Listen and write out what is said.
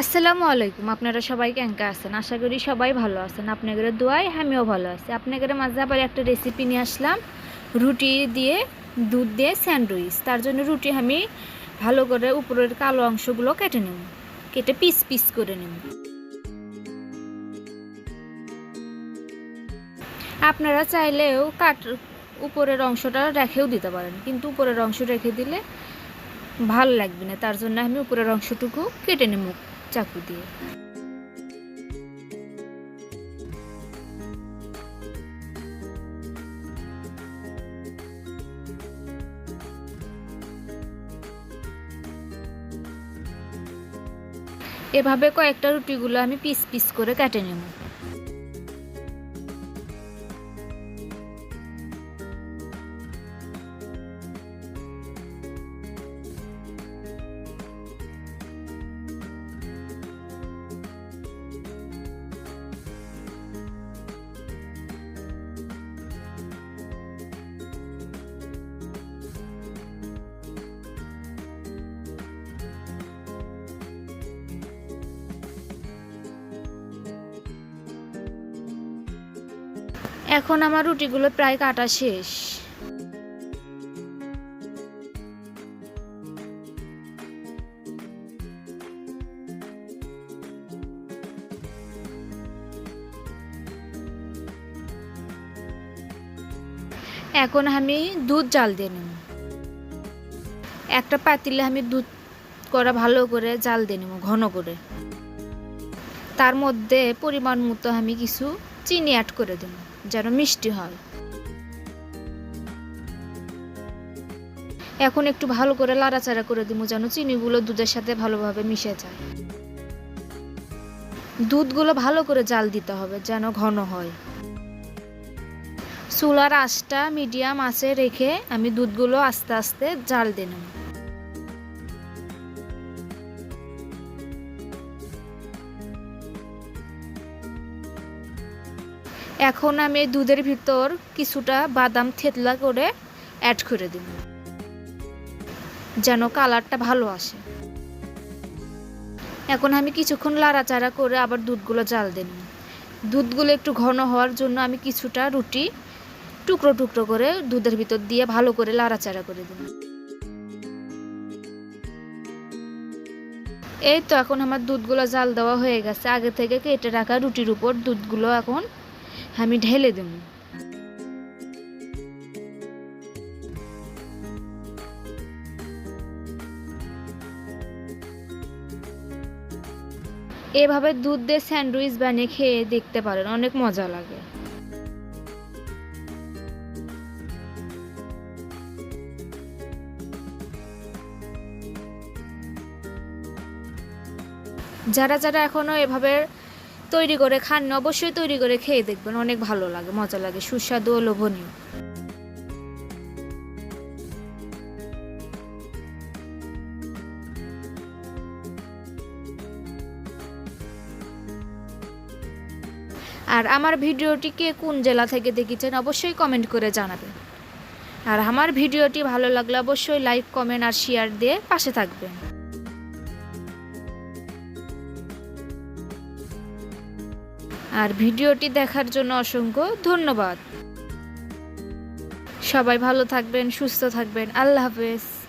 আসসালামু আলাইকুম। আপনারা সবাই কেঙ্কা আছেন? আশা করি সবাই ভালো আছেন। আপনাদের দোয়াই আমিও ভালো আছি। আপনাদের মাঝে আবার একটা রেসিপি নিয়ে আসলাম। রুটি দিয়ে দুধ দিয়ে স্যান্ডউইচ। তার জন্য রুটি আমি ভালো করে উপরের কালো অংশগুলো কেটে নেব। কেটে পিস পিস করে নেব। আপনারা চাইলেও কাট উপরের অংশটা রেখেও দিতে পারেন। কিন্তু উপরের অংশ রেখে দিলে ভালো লাগবে না। তার জন্য আমি উপরের অংশটুকু কেটে নেব। চাকু দিয়ে। এভাবে কয়েকটা রুটিগুলো আমি পিস পিস করে কেটে নেব। এখন আমার রুটিগুলো প্রায় কাটা শেষ। এখন আমি দুধ জাল দিয়ে নেব। একটা পাতিলে আমি দুধ করা ভালো করে জাল দিয়ে নেব, ঘন করে। তার মধ্যে পরিমাণ মতো আমি কিছু চিনি অ্যাড করে দেব। যেন মিষ্টি হয়। এখন একটু ভালো করে লাড়াচাড়া করে দিব যেন চিনিগুলো দুধের সাথে ভালোভাবে মিশে যায়। দুধগুলো ভালো করে জাল দিতে হবে যেন ঘন হয়। চুলার আঁচটা মিডিয়াম আঁচে রেখে আমি দুধগুলো আস্তে আস্তে জাল দিয়ে নেব। এখন আমি দুধের ভিতর কিছুটা বাদাম থেতলা করে অ্যাড করে দিব। যেন কালারটা ভালো আসে। এখন আমি কিছুক্ষণ লাড়াচাড়া করে আবার দুধগুলো জাল দেব দুধগুলো একটু ঘন হওয়ার জন্য আমি কিছুটা রুটি টুকরো টুকরো করে দুধের ভিতর দিয়ে ভালো করে লাড়াচাড়া করে দেব। এই তো এখন আমার দুধগুলো জাল দেওয়া হয়ে গেছে। আগে থেকে কেটে রাখা রুটির উপর দুধগুলো এখন আমি ঢেলে দেব। এভাবে দুধ দিয়ে স্যান্ডউইচ বানিয়ে খেয়ে দেখতে পারেন, অনেক মজা লাগে। যারা যারা এখনও এভাবে তৈরি করে খান না অবশ্যই তৈরি করে খেয়ে দেখবেন, অনেক ভালো লাগে, মজা লাগে, সুস্বাদু ও লোভনীয়। আর আমার ভিডিওটি কে কোন জেলা থেকে দেখেছেন, অবশ্যই কমেন্ট করে জানাবেন। আর আমার ভিডিওটি ভালো লাগলে অবশ্যই লাইক কমেন্ট আর শেয়ার দিয়ে পাশে থাকবেন। আর ভিডিওটি দেখার জন্য অসংখ্য ধন্যবাদ। সবাই ভালো থাকবেন সুস্থ থাকবেন। আল্লাহ হাফেজ।